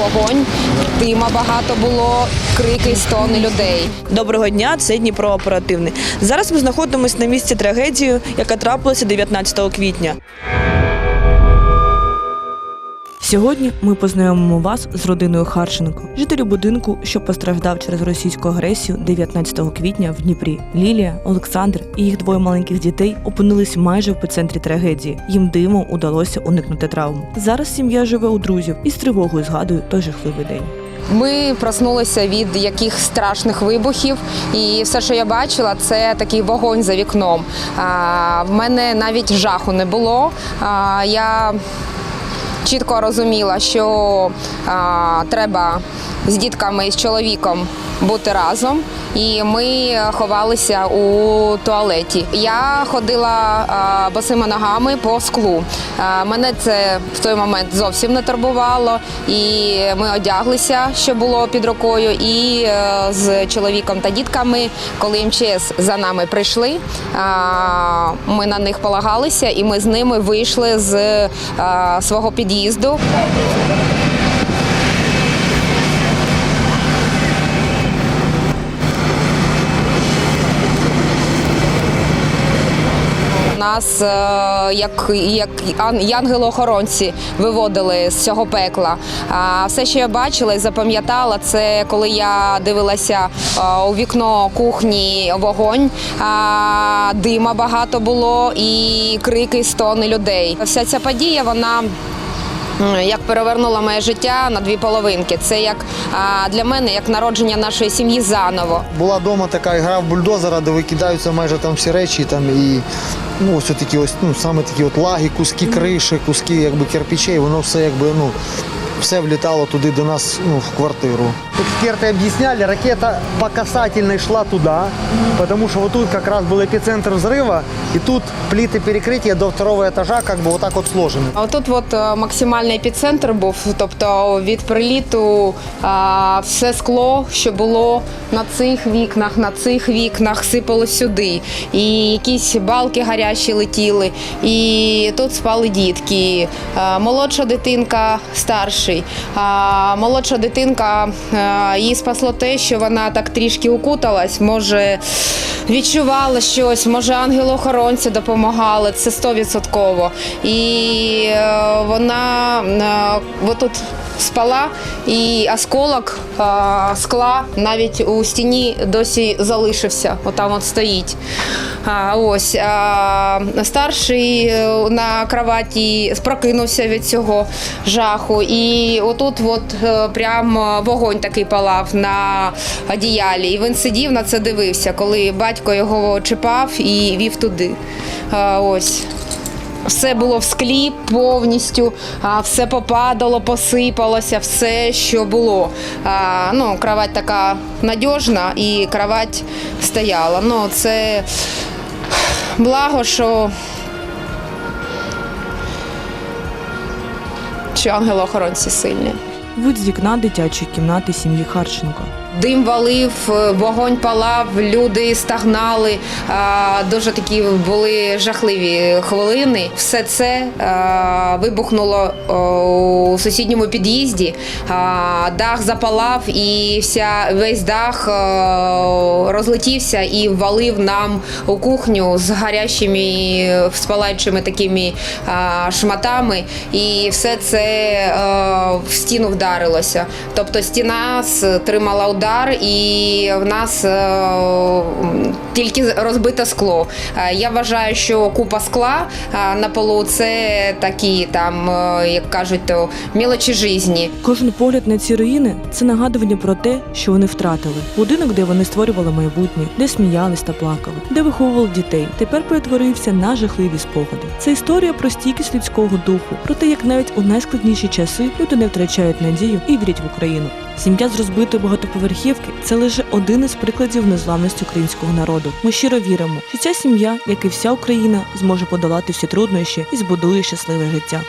вогонь, дима багато було, крики, стони людей. Доброго дня, це Дніпро оперативний. Зараз ми знаходимося на місці трагедії, яка трапилася 19 квітня. Сьогодні ми познайомимо вас з родиною Харченко, жителів будинку, що постраждав через російську агресію 19 квітня в Дніпрі. Лілія, Олександр і їх двоє маленьких дітей опинились майже в епіцентрі трагедії. Їм димом удалося уникнути травм. Зараз сім'я живе у друзів і з тривогою згадує той жахливий день. Ми проснулися від яких страшних вибухів, і все, що я бачила, це такий вогонь за вікном. А, в мене навіть жаху не було. Я чітко розуміла, що треба з дітками і з чоловіком бути разом. І ми ховалися у туалеті. Я ходила босими ногами по склу. Мене це в той момент зовсім не турбувало. І ми одяглися, що було під рукою. І е, з чоловіком та дітками, коли МЧС за нами прийшли, ми на них полагалися, і ми з ними вийшли з свого під'їзду. Нас, е, як, як ан- янгело-охоронці, виводили з цього пекла. А все, що я бачила і запам'ятала, це коли я дивилася е, у вікно кухні вогонь, дима багато було і крики, і стони людей. Вся ця подія, вона. Як перевернула моє життя на дві половинки. Це як для мене як народження нашої сім'ї заново. Була вдома така гра в бульдозера, де викидаються майже там всі речі, там і ну ось такі ось ну саме такі от лаги, куски криші, куски якби кирпичей, воно все якби ну. Все влітало туди до нас ну, в квартиру. Эксперты объясняли, ракета по касательной шла туда, потому что вот тут как раз был эпицентр взрыва, и тут плиты перекрытия до второго этажа как бы вот так вот сложены. А Отут от е, максимальний епіцентр був, тобто від приліту а, все скло, що було на цих вікнах, на цих вікнах, сипало сюди. І якісь балки гарячі летіли. І тут спали дітки. А, молодша дитинка старший. А, молодша дитинка а, її спасло те, що вона так трішки укуталась, може відчувала щось, може ангел-охоронці допомагали, це стовідсотково. І е, вона е, отут спала, і осколок е, скла навіть у стіні досі залишився. Отам от стоїть. А, ось старший е, на кроваті прокинувся від цього жаху. І отут от е, прям вогонь такий палав на одіялі. І він сидів на це дивився, коли батько його чіпав і вів туди. Ось. Все було в склі повністю, а, все попадало, посипалося, все, що було. А, ну, кровать така надіжна і кровать стояла. Ну, це благо, що, що ангело-охоронці сильні. Вид з вікна дитячої кімнати сім'ї Харченко. Дим валив, е, вогонь палав, люди стагнали. Дуже такі були жахливі хвилини. Все це вибухнуло у сусідньому під'їзді. Дах запалав, і вся весь дах е, розлетівся і валив нам у кухню з гарячими спалаючими такими шматами. І все це е, в стіну вдарилося. Тобто стіна стримала удар, і в нас е, тільки розбите скло. Е, Я вважаю, що купа скла е, на полу це такі там, е, як кажуть, то мілочі житті. Кожен погляд на ці руїни це нагадування про те, що вони втратили. Будинок, де вони створювали майбутнє, де сміялись та плакали, де виховували дітей, тепер перетворився на жахливі спогади. Це історія про стійкість людського духу, про те, як навіть у найскладніші часи люди не втрачають надію і вірять в Україну. Сім'я з розбитої багатоповерхівки це лише один із прикладів незламності українського народу. Ми щиро віримо, що ця сім'я, як і вся Україна, зможе подолати всі труднощі і збудує щасливе життя.